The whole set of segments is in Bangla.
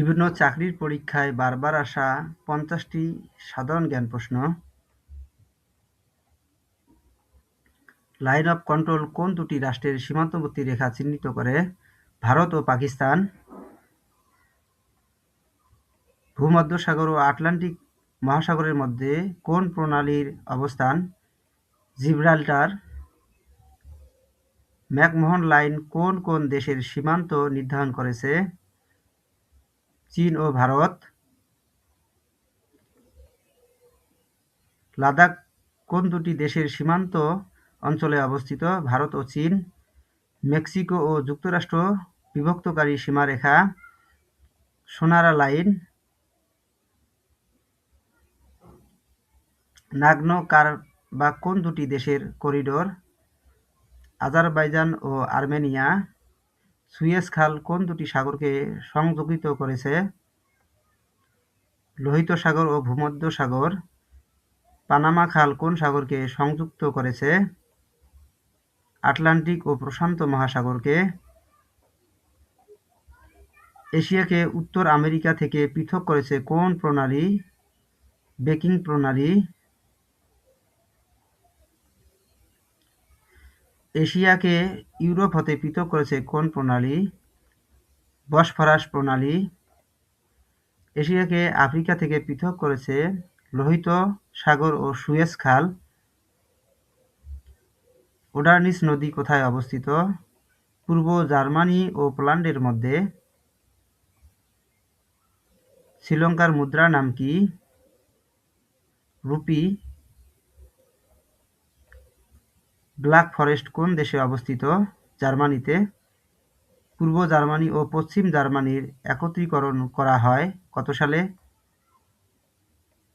বিভিন্ন চাকরির পরীক্ষায় বারবার আসা পঞ্চাশটি সাধারণ জ্ঞান প্রশ্ন। লাইন অফ কন্ট্রোল কোন দুটি রাষ্ট্রের সীমান্তবর্তী রেখা চিহ্নিত করে? ভারত ও পাকিস্তান। ভূমধ্যসাগর ও আটলান্টিক মহাসাগরের মধ্যে কোন প্রণালীর অবস্থান? জিব্রাল্টার। ম্যাকমোহন লাইন কোন কোন দেশের সীমান্ত নির্ধারণ করেছে? চীন ও ভারত। লাদাখ কোন দুটি দেশের সীমান্ত অঞ্চলে অবস্থিত? ভারত ও চীন। মেক্সিকো ও যুক্তরাষ্ট্র। বিভক্তকারী সীমারেখা। সোনারা লাইন। নাগ্নো কার বা কোন দুটি দেশের করিডোর? আজারবাইজান ও আর্মেনিয়া। সুয়েজ খাল কোন দুটি সাগরকে সংযোগিত করেছে? লোহিত সাগর ও ভূমধ্য সাগর। পানামা খাল কোন সাগরকে সংযুক্ত করেছে? আটলান্টিক ও প্রশান্ত মহাসাগরকে। এশিয়াকে উত্তর আমেরিকা থেকে পৃথক করেছে কোন প্রণালী? বেকিং প্রণালী। এশিয়াকে ইউরোপ হতে পৃথক করেছে কোন প্রণালী? বসফরাস প্রণালী। এশিয়াকে আফ্রিকা থেকে পৃথক করেছে লোহিত, সাগর ও সুয়েজ খাল। ওডার্নিস নদী কোথায় অবস্থিত? পূর্ব জার্মানি ও পোল্যান্ডের মধ্যে। শ্রীলঙ্কার মুদ্রা নাম কি? রুপি। ব্ল্যাক ফরেস্ট কোন দেশে অবস্থিত? জার্মানিতে। পূর্ব জার্মানি ও পশ্চিম জার্মানির একত্রীকরণ করা হয় কত সালে?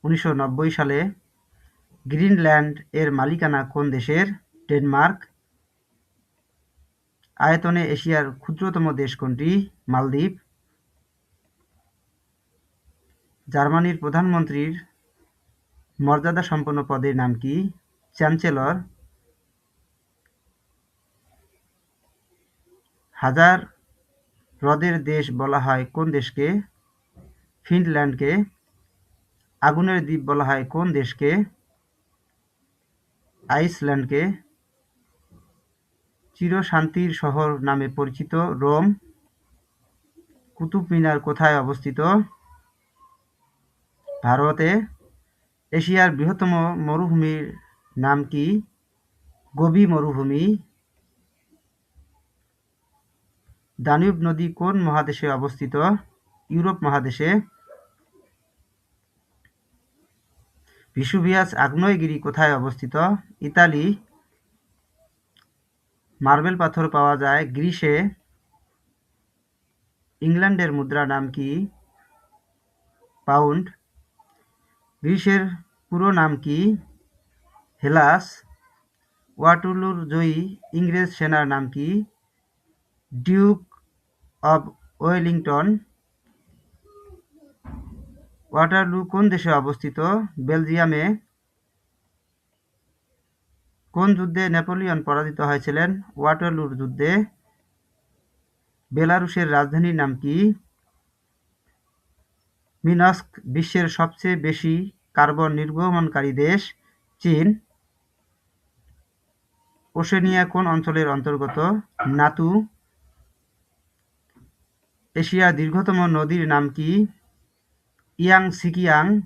উনিশশো নব্বই সালে। গ্রিনল্যান্ড এর মালিকানা কোন দেশের? ডেনমার্ক। আয়তনে এশিয়ার ক্ষুদ্রতম দেশ কোনটি? মালদ্বীপ। জার্মানির প্রধানমন্ত্রীর মর্যাদা সম্পন্ন পদের নাম কি? চ্যান্সেলর হাজার হ্রদের দেশ বলা হয় কোন দেশকে? ফিনল্যান্ডকে। আগুনের দ্বীপ বলা হয় কোন দেশকে? আইসল্যান্ডকে। চিরশান্তির শহর নামে পরিচিত রোম। কুতুব মিনার কোথায় অবস্থিত? ভারতে। এশিয়ার বৃহত্তম মরুভূমির নাম কি? গোবি মরুভূমি দানিউব নদী কোন মহাদেশে অবস্থিত? ইউরোপ মহাদেশে। ভিসুভিয়াস আগ্নেয়গিরি কোথায় অবস্থিত? ইতালি। মার্বেল পাথর পাওয়া যায়। গ্রিসে। ইংল্যান্ডের মুদ্রা নাম কি? পাউন্ড। গ্রিসের পুরো নাম কি? হেলাস। ওয়াটুলুর জয়ী ইংরেজ সেনার নাম কি? Duke of Wellington. ওয়াটারলু কোন দেশে অবস্থিত? বেলজিয়ামে। কোন যুদ্ধে নেপোলিয়ন পরাজিত হয়েছিলেন? ওয়াটারলুর যুদ্ধে। বেলারুশের রাজধানীর নাম কি? মিনস্ক বিশ্বের সবচেয়ে বেশি কার্বন নির্গমনকারী দেশ, চীন। ওশেনিয়া কোন অঞ্চলের অন্তর্গত? নাতু। এশিয়ার দীর্ঘতম নদীর নাম কি? Yang Tsekiang.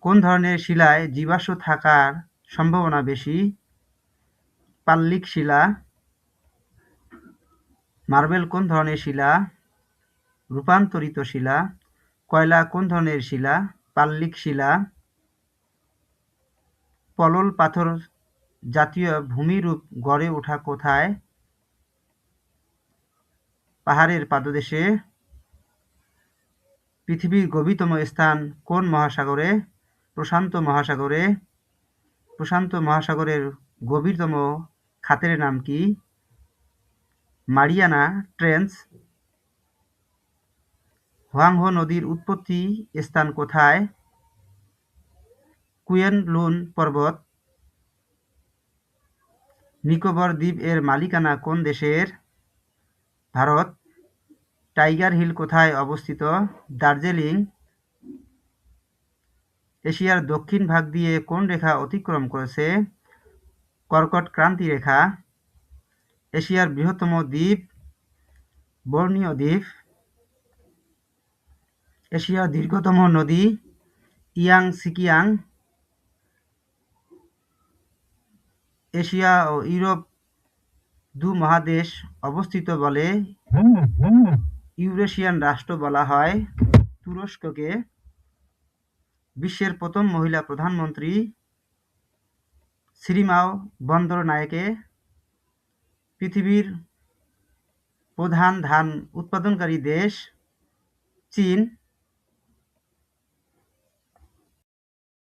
কোন ধরনের শিলায় জীবাশ্ম থাকার সম্ভাবনা বেশি? পাল্লিক শিলা। মার্বেল কোন ধরনের শিলা? রূপান্তরিত শিলা। কয়লা কোন ধরনের শিলা? পাল্লিক শিলা। পলল পাথর জাতীয় ভূমিরূপ গড়ে ওঠা কোথায়? পাহাড়ের পাদদেশে পৃথিবীর গভীরতম স্থান কোন মহাসাগরে? প্রশান্ত মহাসাগরে। প্রশান্ত মহাসাগরের গভীরতম খাতের নাম কি? Mariana trench. হোয়াংহো নদীর উৎপত্তি স্থান কোথায়? কুয়েনলুন পর্বত। নিকোবর দ্বীপ এর মালিকানা কোন দেশের? ভারত, টাইগার হিল কোথায় অবস্থিত? দার্জিলিং, এশিয়ার দক্ষিণ ভাগ দিয়ে কোন রেখা অতিক্রম করেছে? কর্কট ক্রান্তি রেখা, এশিয়ার বৃহত্তম দ্বীপ, বর্ণীয় দ্বীপ, এশিয়ার দীর্ঘতম নদী, ইয়াং সিকিয়াং, এশিয়া ও ইউরোপ দু মহাদেশ অবস্থিত বলে ইউরেশিয়ান রাষ্ট্র বলা হয়। তুরস্ককে বিশ্বের প্রথম মহিলা প্রধানমন্ত্রী শ্রীমাও বন্দর বন্দরনায়েকে পৃথিবীর প্রধান ধান উৎপাদনকারী দেশ চীন